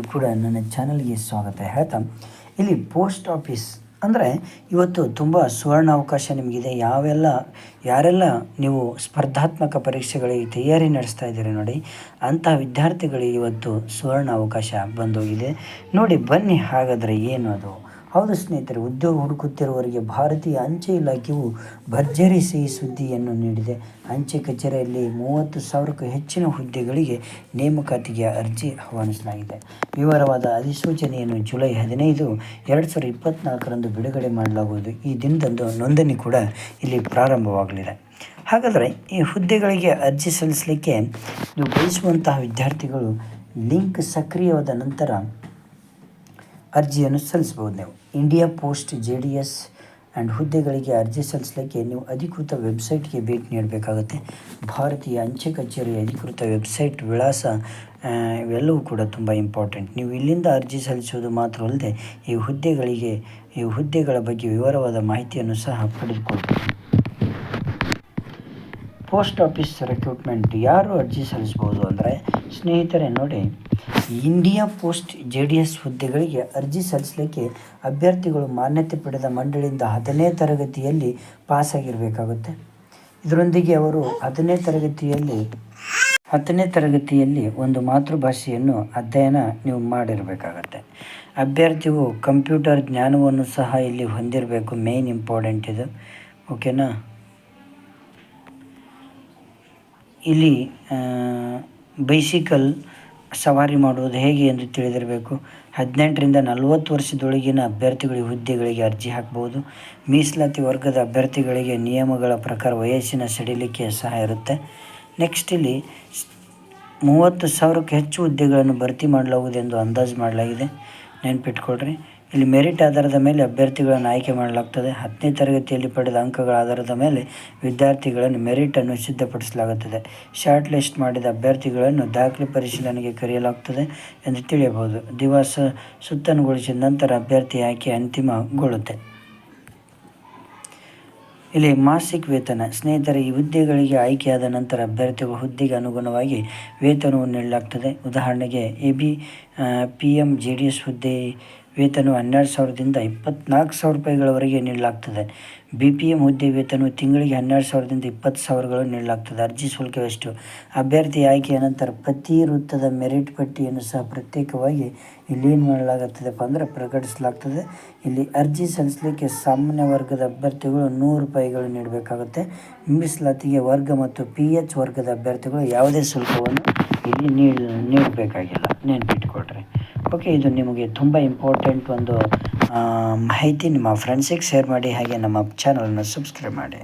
ಕೂಡ ನನ್ನ ಚಾನಲ್ಗೆ ಸ್ವಾಗತ ಹೇಳ್ತಾ. ಇಲ್ಲಿ ಪೋಸ್ಟ್ ಆಫೀಸ್ ಅಂದರೆ ಇವತ್ತು ತುಂಬ ಸುವರ್ಣ ಅವಕಾಶ ನಿಮಗಿದೆ. ಯಾವೆಲ್ಲ, ಯಾರೆಲ್ಲ ನೀವು ಸ್ಪರ್ಧಾತ್ಮಕ ಪರೀಕ್ಷೆಗಳಿಗೆ ತಯಾರಿ ನಡೆಸ್ತಾ ಇದ್ದೀರಿ ನೋಡಿ, ಅಂಥ ವಿದ್ಯಾರ್ಥಿಗಳಿಗೆ ಇವತ್ತು ಸುವರ್ಣ ಅವಕಾಶ ಬಂದೋಗಿದೆ. ನೋಡಿ ಬನ್ನಿ ಹಾಗಾದರೆ ಏನು ಅದು. ಹೌದು ಸ್ನೇಹಿತರೆ, ಉದ್ಯೋಗ ಹುಡುಕುತ್ತಿರುವವರಿಗೆ ಭಾರತೀಯ ಅಂಚೆ ಇಲಾಖೆಯು ಭರ್ಜರಿ ಸಿಹಿ ಸುದ್ದಿಯನ್ನು ನೀಡಿದೆ. ಅಂಚೆ ಕಚೇರಿಯಲ್ಲಿ ಮೂವತ್ತು ಸಾವಿರಕ್ಕೂ ಹೆಚ್ಚಿನ ಹುದ್ದೆಗಳಿಗೆ ನೇಮಕಾತಿಗೆ ಅರ್ಜಿ ಆಹ್ವಾನಿಸಲಾಗಿದೆ. ವಿವರವಾದ ಅಧಿಸೂಚನೆಯನ್ನು ಜುಲೈ ಹದಿನೈದು, ಎರಡು ಸಾವಿರದ ಇಪ್ಪತ್ನಾಲ್ಕರಂದು ಬಿಡುಗಡೆ ಮಾಡಲಾಗುವುದು. ಈ ದಿನದಂದು ನೋಂದಣಿ ಕೂಡ ಇಲ್ಲಿ ಪ್ರಾರಂಭವಾಗಲಿದೆ. ಹಾಗಾದರೆ ಈ ಹುದ್ದೆಗಳಿಗೆ ಅರ್ಜಿ ಸಲ್ಲಿಸಲಿಕ್ಕೆ ನೀವು ಬಯಸುವಂತಹ ವಿದ್ಯಾರ್ಥಿಗಳು ಲಿಂಕ್ ಸಕ್ರಿಯವಾದ ನಂತರ ಅರ್ಜಿಯನ್ನು ಸಲ್ಲಿಸ್ಬೋದು ನೀವು India post G D S and ಹುದ್ದೆಗಳಿಗೆ ಅರ್ಜಿ ಸಲ್ಲಿಸಲಿಕ್ಕೆ ನೀವು ಅಧಿಕೃತ ವೆಬ್ಸೈಟ್ಗೆ ಭೇಟಿ ನೀಡಬೇಕಾಗುತ್ತೆ. ಭಾರತೀಯ ಅಂಚೆ ಕಚೇರಿಯ ಅಧಿಕೃತ ವೆಬ್ಸೈಟ್ ವಿಳಾಸ ಇವೆಲ್ಲವೂ ಕೂಡ ತುಂಬ ಇಂಪಾರ್ಟೆಂಟ್. ನೀವು ಇಲ್ಲಿಂದ ಅರ್ಜಿ ಸಲ್ಲಿಸುವುದು ಮಾತ್ರ ಅಲ್ಲದೆ ಈ ಹುದ್ದೆಗಳಿಗೆ, ಈ ಹುದ್ದೆಗಳ ಬಗ್ಗೆ ವಿವರವಾದ ಮಾಹಿತಿಯನ್ನು ಸಹ ಪಡೆದುಕೊಳ್ಬೇಕು ಪೋಸ್ಟ್ ಆಫೀಸ್ ರೆಕ್ರೂಟ್ಮೆಂಟ್ ಯಾರು ಅರ್ಜಿ ಸಲ್ಲಿಸ್ಬೋದು ಅಂದರೆ ಸ್ನೇಹಿತರೆ ನೋಡಿ India post G D S ಹುದ್ದೆಗಳಿಗೆ ಅರ್ಜಿ ಸಲ್ಲಿಸಲಿಕ್ಕೆ ಅಭ್ಯರ್ಥಿಗಳು ಮಾನ್ಯತೆ ಪಡೆದ ಮಂಡಳಿಯಿಂದ ಹದಿನೇ ತರಗತಿಯಲ್ಲಿ ಪಾಸಾಗಿರಬೇಕಾಗುತ್ತೆ. ಇದರೊಂದಿಗೆ ಅವರು ಹದಿನೇ ತರಗತಿಯಲ್ಲಿ, ಹತ್ತನೇ ತರಗತಿಯಲ್ಲಿ ಒಂದು ಮಾತೃಭಾಷೆಯನ್ನು ಅಧ್ಯಯನ ನೀವು ಮಾಡಿರಬೇಕಾಗತ್ತೆ. ಅಭ್ಯರ್ಥಿಯು ಕಂಪ್ಯೂಟರ್ ಜ್ಞಾನವನ್ನು ಸಹ ಇಲ್ಲಿ ಹೊಂದಿರಬೇಕು ಮೇನ್ ಇಂಪಾರ್ಟೆಂಟ್ ಇದು. ಓಕೆನಾ ಇಲ್ಲಿ ಬೈಸಿಕಲ್ ಸವಾರಿ ಮಾಡುವುದು ಹೇಗೆ ಎಂದು ತಿಳಿದಿರಬೇಕು. ಹದಿನೆಂಟರಿಂದ ನಲವತ್ತು ವರ್ಷದೊಳಗಿನ ಅಭ್ಯರ್ಥಿಗಳಿಗೆ ಹುದ್ದೆಗಳಿಗೆ ಅರ್ಜಿ ಹಾಕ್ಬೋದು ಮೀಸಲಾತಿ ವರ್ಗದ ಅಭ್ಯರ್ಥಿಗಳಿಗೆ ನಿಯಮಗಳ ಪ್ರಕಾರ ವಯಸ್ಸಿನ ಸಡಿಲಿಕೆ ಸಹ ಇರುತ್ತೆ. ನೆಕ್ಸ್ಟ್ ಇಲ್ಲಿ, ಮೂವತ್ತು ಸಾವಿರಕ್ಕೂ ಹೆಚ್ಚು ಹುದ್ದೆಗಳನ್ನು ಭರ್ತಿ ಮಾಡಲಾಗುವುದೆಂದು ಅಂದಾಜು ಮಾಡಲಾಗಿದೆ. ನೆನ್ಪಿಟ್ಕೊಳ್ರಿ. ಇಲ್ಲಿ ಮೆರಿಟ್ ಆಧಾರದ ಮೇಲೆ ಅಭ್ಯರ್ಥಿಗಳನ್ನು ಆಯ್ಕೆ ಮಾಡಲಾಗುತ್ತದೆ ಹತ್ತನೇ ತರಗತಿಯಲ್ಲಿ ಪಡೆದ ಅಂಕಗಳ ಆಧಾರದ ಮೇಲೆ ವಿದ್ಯಾರ್ಥಿಗಳನ್ನು ಮೆರಿಟನ್ನು ಸಿದ್ಧಪಡಿಸಲಾಗುತ್ತದೆ. ಶಾರ್ಟ್ ಲಿಸ್ಟ್ ಮಾಡಿದ ಅಭ್ಯರ್ಥಿಗಳನ್ನು ದಾಖಲೆ ಪರಿಶೀಲನೆಗೆ ಕರೆಯಲಾಗುತ್ತದೆ ಎಂದು ತಿಳಿಯಬಹುದು. ದಿವಸ ಸುತ್ತನುಗೊಳಿಸಿದ ನಂತರ ಅಭ್ಯರ್ಥಿ ಆಯ್ಕೆ ಅಂತಿಮಗೊಳ್ಳುತ್ತೆ. ಇಲ್ಲಿ ಮಾಸಿಕ ವೇತನ. ಸ್ನೇಹಿತರ, ಈ ಹುದ್ದೆಗಳಿಗೆ ಆಯ್ಕೆಯಾದ ನಂತರ ಅಭ್ಯರ್ಥಿಗಳ ಹುದ್ದೆಗೆ ಅನುಗುಣವಾಗಿ ವೇತನವನ್ನು ನೀಡಲಾಗ್ತದೆ. ಉದಾಹರಣೆಗೆ A B P M G D S ಹುದ್ದೆ ವೇತನವು ಹನ್ನೆರಡು ಸಾವಿರದಿಂದ ಇಪ್ಪತ್ತ್ನಾಲ್ಕು ಸಾವಿರ ರೂಪಾಯಿಗಳವರೆಗೆ ನೀಡಲಾಗ್ತದೆ. ಬಿ ಪಿ ಎಂ ಹುದ್ದೆ ವೇತನವು ತಿಂಗಳಿಗೆ ಹನ್ನೆರಡು ಸಾವಿರದಿಂದ ಇಪ್ಪತ್ತು ಸಾವಿರಗಳು ನೀಡಲಾಗ್ತದೆ. ಅರ್ಜಿ ಶುಲ್ಕವೆಷ್ಟು? ಅಭ್ಯರ್ಥಿ ಆಯ್ಕೆಯ ನಂತರ ಪ್ರತಿ ವೃತ್ತದ ಮೆರಿಟ್ ಪಟ್ಟಿಯನ್ನು ಸಹ ಪ್ರತ್ಯೇಕವಾಗಿ ಇಲ್ಲಿ ಏನು ಮಾಡಲಾಗುತ್ತದೆ ಅಂದರೆ ಪ್ರಕಟಿಸಲಾಗ್ತದೆ. ಇಲ್ಲಿ ಅರ್ಜಿ ಸಲ್ಲಿಸಲಿಕ್ಕೆ ಸಾಮಾನ್ಯ ವರ್ಗದ ಅಭ್ಯರ್ಥಿಗಳು ನೂರು ರೂಪಾಯಿಗಳು ನೀಡಬೇಕಾಗುತ್ತೆ. ಮೀಸಲಾತಿಗೆ ವರ್ಗ ಮತ್ತು ಪಿ ಎಚ್ ವರ್ಗದ ಅಭ್ಯರ್ಥಿಗಳು ಯಾವುದೇ ಶುಲ್ಕವನ್ನು ಇಲ್ಲಿ ನೀಡ ನೀಡಬೇಕಾಗಿಲ್ಲ. ನೆನಪಿಟ್ಕೊಳ್ರಿ. ಓಕೆ, ಇದು ನಿಮಗೆ ತುಂಬ ಇಂಪಾರ್ಟೆಂಟ್ ಒಂದು ಮಾಹಿತಿ ನಿಮ್ಮ ಫ್ರೆಂಡ್ಸಿಗೆ ಶೇರ್ ಮಾಡಿ, ಹಾಗೆ ನಮ್ಮ ಚಾನಲನ್ನು ಸಬ್ಸ್ಕ್ರೈಬ್ ಮಾಡಿ.